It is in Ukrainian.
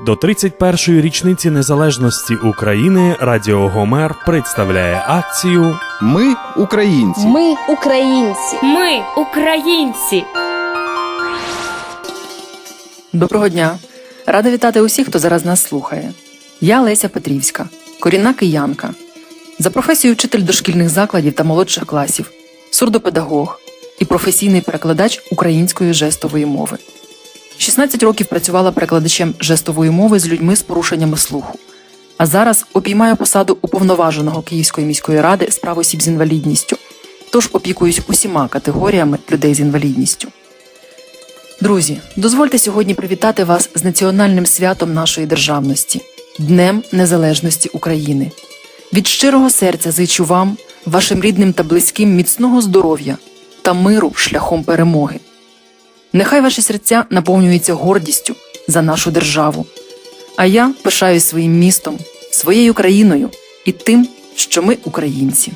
До 31-ї річниці незалежності України Радіо Гомер представляє акцію Ми українці. Ми українці. Ми українці. Доброго дня! Рада вітати усіх, хто зараз нас слухає. Я Леся Петрівська, корінна киянка. За професією вчитель дошкільних закладів та молодших класів, сурдопедагог і професійний перекладач української жестової мови. 16 років працювала перекладачем жестової мови з людьми з порушеннями слуху. А зараз обіймаю посаду уповноваженого Київської міської ради з прав осіб з інвалідністю, тож опікуюсь усіма категоріями людей з інвалідністю. Друзі, дозвольте сьогодні привітати вас з національним святом нашої державності Днем Незалежності України. Від щирого серця зичу вам, вашим рідним та близьким міцного здоров'я та миру шляхом перемоги. Нехай ваші серця наповнюються гордістю за нашу державу. А я пишаюсь своїм містом, своєю країною і тим, що ми українці.